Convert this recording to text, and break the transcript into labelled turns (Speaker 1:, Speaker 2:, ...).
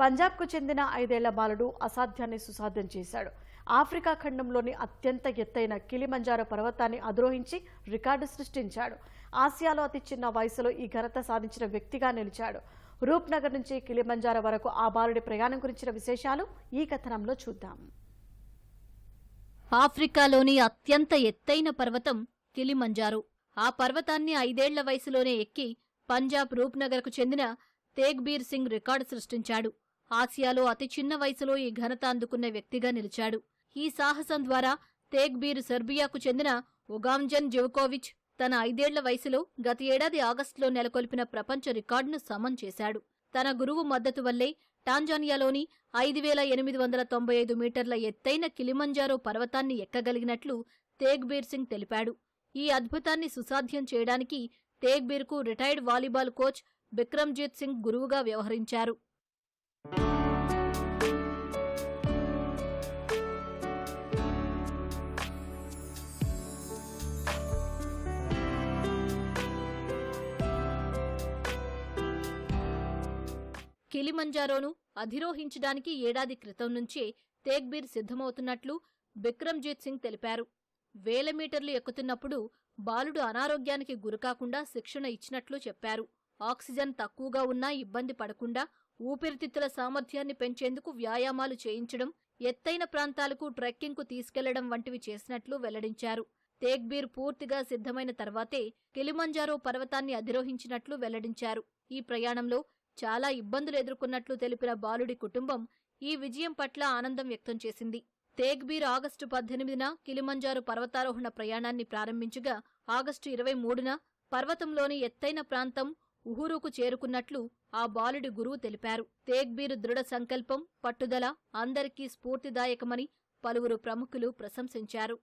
Speaker 1: పంజాబ్కు చెందిన ఐదేళ్ళ బాలుడు అసాధ్యాన్ని సుసాధ్యం చేశాడు. ఆఫ్రికా ఖండంలోని అత్యంత ఎత్తైన కిలిమంజారో పర్వతాన్ని అధిరోహించి రికార్డు సృష్టించాడు. ఆసియాలో అతి చిన్న వయసులో ఈ ఘనత సాధించిన వ్యక్తిగా నిలిచాడు. రూప్నగర్ నుంచి కిలిమంజారో వరకు ఆ బాలుడి ప్రయాణం గురించిన విశేషాలు ఈ కథనంలో చూద్దాం.
Speaker 2: ఆఫ్రికాలోని అత్యంత ఎత్తైన పర్వతం కిలిమంజారో. ఆ పర్వతాన్ని ఐదేళ్ళ వయసులోనే ఎక్కి పంజాబ్ రూప్నగర్కు చెందిన తేగ్బీర్ సింగ్ రికార్డు సృష్టించాడు. ఆసియాలో అతి చిన్న వయసులో ఈ ఘనత అందుకున్న వ్యక్తిగా నిలిచాడు. ఈ సాహసం ద్వారా తేగ్బీర్ సెర్బియాకు చెందిన ఉగాంజన్ జెవ్కోవిచ్ తన ఐదేళ్ళ వయసులో గత ఏడాది ఆగస్టులో నెలకొల్పిన ప్రపంచ రికార్డును సమం చేశాడు. తన గురువు మద్దతు వల్లే టాంజానియాలోని ఐదు వేల ఎనిమిది వందల తొంభై ఐదు మీటర్ల ఎత్తైన కిలిమంజారో పర్వతాన్ని ఎక్కగలిగినట్లు తేగ్బీర్ సింగ్ తెలిపాడు. ఈ అద్భుతాన్ని సుసాధ్యం చేయడానికి తేగ్బీర్కు retired volleyball coach Bikramjeet Singh గురువుగా వ్యవహరించారు. కిలిమంజారోను అధిరోహించడానికి ఏడాది క్రితం నుంచే తేగ్బీర్ సిద్ధమవుతున్నట్లు బిక్రమ్జీత్ సింగ్ తెలిపారు. వేల మీటర్లు ఎక్కుతున్నప్పుడు బాలుడు అనారోగ్యానికి గురికాకుండా శిక్షణ ఇచ్చినట్లు చెప్పారు. ఆక్సిజన్ తక్కువగా ఉన్నా ఇబ్బంది పడకుండా ఊపిరితిత్తుల సామర్థ్యాన్ని పెంచేందుకు వ్యాయామాలు చేయించడం ఎత్తైన ప్రాంతాలకు ట్రెక్కింగ్కు తీసుకెళ్ళడం వంటివి చేసినట్లు వెల్లడించారు. తేగ్బీర్ పూర్తిగా సిద్ధమైన తర్వాతే కిలిమంజారో పర్వతాన్ని అధిరోహించినట్లు వెల్లడించారు. ఈ ప్రయాణంలో చాలా ఇబ్బందులు ఎదుర్కొన్నట్లు తెలిపిన బాలుడి కుటుంబం ఈ విజయం పట్ల ఆనందం వ్యక్తం చేసింది. తేగ్బీర్ ఆగస్టు పద్దెనిమిదిన కిలిమంజారు పర్వతారోహణ ప్రయాణాన్ని ప్రారంభించగా ఆగస్టు ఇరవై మూడున పర్వతంలోని ఎత్తైన ప్రాంతం ఉహురుకు చేరుకున్నట్లు ఆ బాలుడి గురువు తెలిపారు. తేగ్బీర్ దృఢ సంకల్పం పట్టుదల అందరికీ స్ఫూర్తిదాయకమని పలువురు ప్రముఖులు ప్రశంసించారు.